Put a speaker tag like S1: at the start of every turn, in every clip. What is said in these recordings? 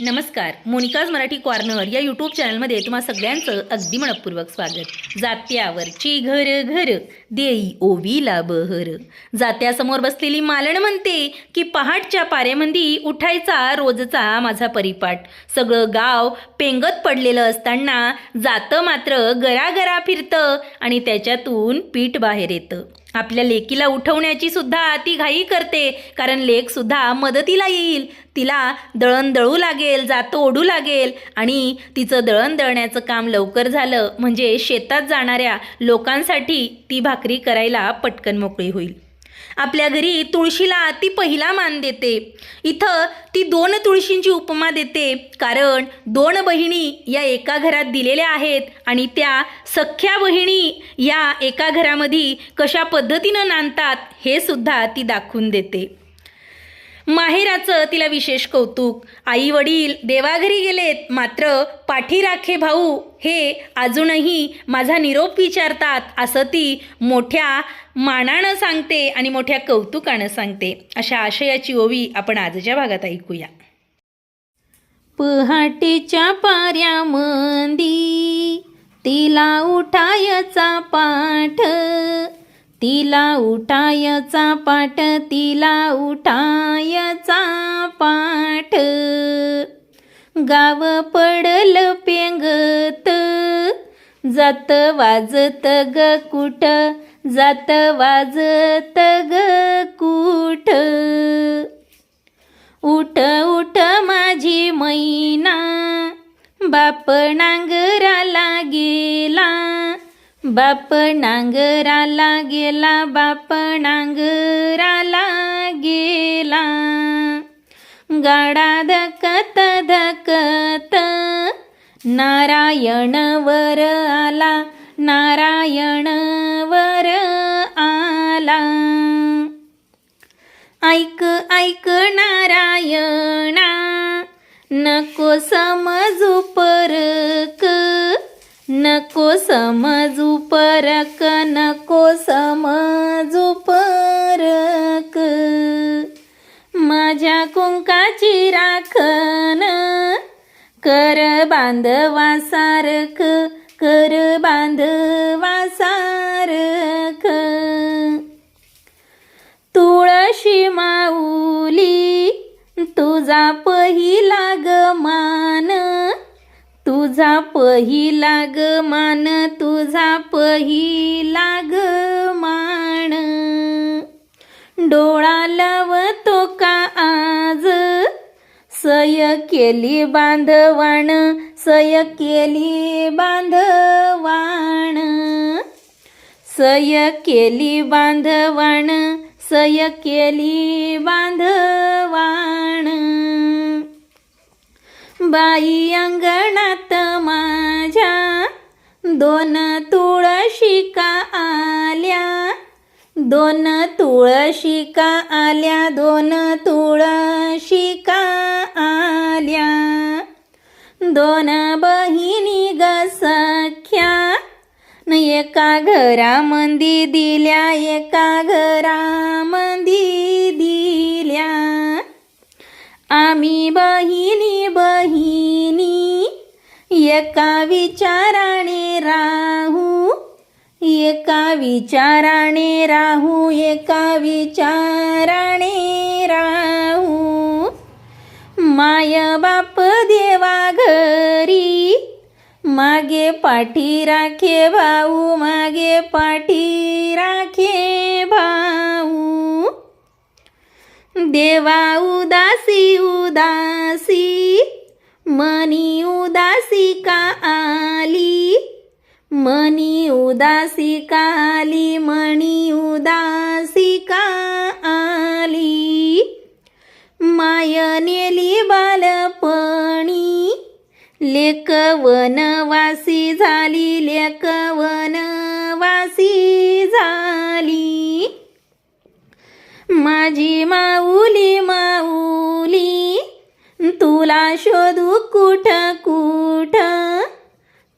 S1: नमस्कार Monika's Marathi corner या YouTube चॅनलमध्ये तुम्हा सगळ्यांचं अगदी मनपूर्वक स्वागत. जात्यावरची घर घर देई ओवीला बहर. जात्यासमोर बसलेली मालण म्हणते की पहाटच्या पाऱ्यामंदी उठायचा रोजचा माझा परिपाठ. सगळं गाव पेंगत पडलेलं असताना जातं मात्र गरागरा फिरतं आणि त्याच्यातून पीठ बाहेर येतं. आपल्या लेकीला उठवण्याची सुद्धा ती घाई करते कारण लेक सुद्धा मदतीला येईल. तिला दळण दळू लागेल जातो ओढू लागेल आणि तिचं दळण दळण्याचं काम लवकर झालं. म्हणजे शेतात जाणाऱ्या लोकांसाठी ती भाकरी करायला पटकन मोकळी होईल. आपल्या घरी तुळशीला ती पहिला मान देते. इथं ती दोन तुळशींची उपमा देते. कारण दोन बहिणी या एका घरात दिलेल्या आहेत आणि त्या सख्या बहिणी या एका घरामध्ये कशा पद्धतीनं नांदतात हे सुद्धा ती दाखवून देते. माहेराचं तिला विशेष कौतुक. आई वडील देवाघरी गेलेत मात्र पाठीराखे भाऊ हे अजूनही माझा निरोप विचारतात असं ती मोठ्या मानानं सांगते आणि मोठ्या कौतुकानं सांगते. अशा आशयाची ओवी आपण आजच्या भागात ऐकूया. पहाटेच्या पाऱ्यामंदी तिला उठायचा पाठ तिला उठायचा पाठ तिला उठायचा पाठ. गाव पडल पेंगत जात वाजत ग कुठ जात वाजत ग कुठ. उठ उठ माझी मैना बाप नांगराला गेला. बाप नांगराला गेला बाप नांगराला गेला. गाडा धकत धकत नारायण वर आला नारायण वर आला. ऐक ऐक नारायणा नको समजू परक. नको समजू परक नको समजू परक. माझ्या कुंकाची राखण कर बांधवा सारख कर बांधवा सारख. तुळशी माऊली तुझा पहिला गमान तुझा पहिला गमान तुझा पहिला गमान डोळा लावतो का आज? सय केली बांधवाण सय केली बांधवाण. सय केली बांधवाण सय केली बांधवाण. बाई अंगणात माझ्या. दोन तुळशिका आल्या? दोन तुळशिका आल्या? दोन तुळशिका आल्या? दोन बहिणी ग सख्या. एका घरामंदी दिल्या एका घरामंदी एका विचाराने राहू एका विचाराने राहू एका विचाराने राहू. माय बाप देवा घरी मागे पाठी राखे भाऊ मागे पाठी राखे भाऊ. देवा उदासी उदासी मनी उदासी का आली मनी उदासी का आली मणी उदासी का आली माय नेली बालपणी लेक वनवासी झाली लेक वनवासी झाली। माझी मा शोधू कुठ कुठ?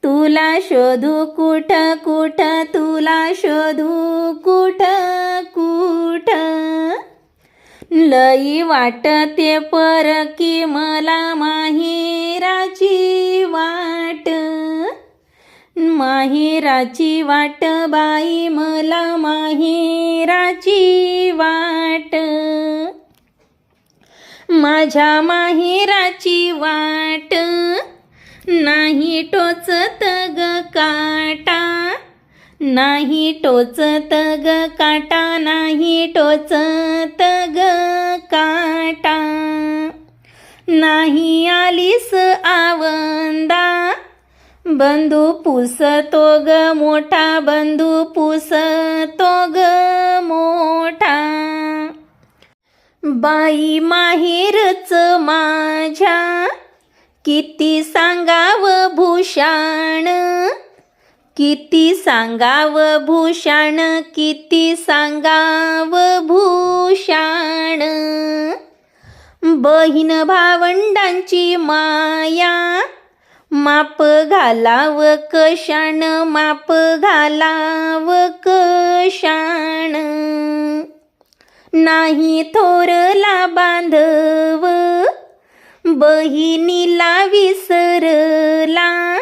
S1: तुला शोधू कुठ कुठ? तुला शोधू कुठ कुठ? लई वाटते परकी मला माहिराची वाट. माहिराची वाट बाई मला माहिराची वाट. माझ्या माहेराची वाट. नाही टोचत ग काटा. नाही टोचत ग काटा नाही टोचत ग काटा. नाही आलीस आवंदा. बंधू पुसतो ग मोठा बंधू पुसतो ग मोठा. बाई माहेरच माझ्या. किती सांगाव भूषण. किती सांगाव भूषण किती सांगाव भूषण. बहीण भावंडांची माया माप घालाव कशाण माप घालाव कशाण नाही थोरला बांधव बहिणीला विसरला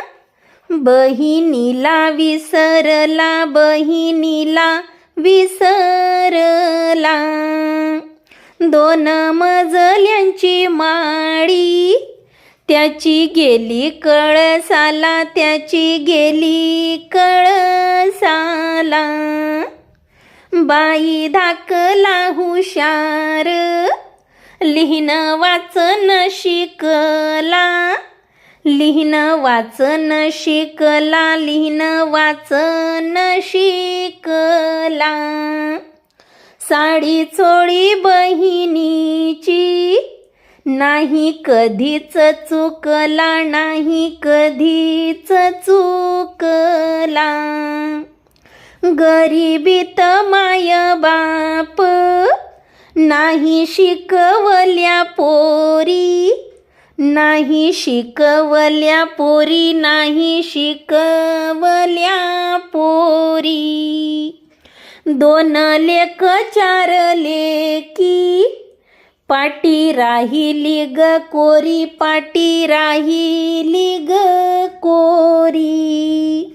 S1: बहिणीला विसरला बहिणीला विसरला दोन मजल्यांची माळी त्याची गेली कळसाला त्याची गेली कळसाला. बाई धाकला हुशार. लिहिणं वाचन शिकला. लिहिणं वाचन शिकला. लिहिणं वाचन शिकला. साडी चोळी बहिणीची. नाही कधीच चुकला नाही कधीच चुकला. गरिबीत माय बाप नाही शिकवल्या पोरी नाही शिकवल्या पोरी नाही शिकवल्या पोरी. दोन लेक चार लेकी पाटी राहिली ग कोरी पाटी राहिली ग कोरी.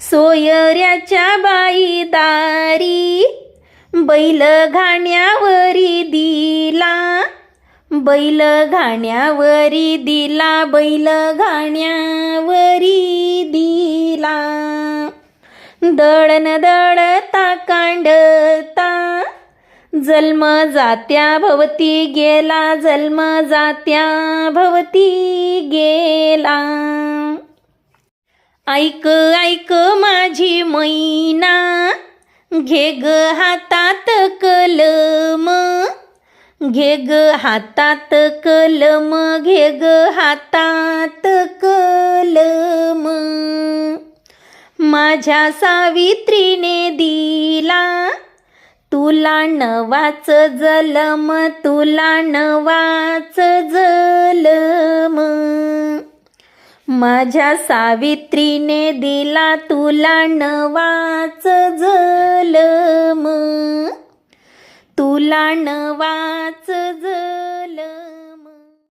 S1: सोयऱ्याच्या बाई दारी बैल घाण्यावरी दिला. बैल घाण्यावरी दिला बैल घाण्यावरी दिला. दळण दळता कांडता जन्म जात्या भवती गेला जन्म जात्या भवती गेला. ऐक ऐक माझी मैना. घे ग हातात कलम. घे ग हातात कलम घे ग हातात कलम. माझ्या सावित्रीने दिला तुला नवाच जलम तुला नवाच माझ्या सावित्रीने दिला तुला नवाच जलम. तुला नवाच जलम.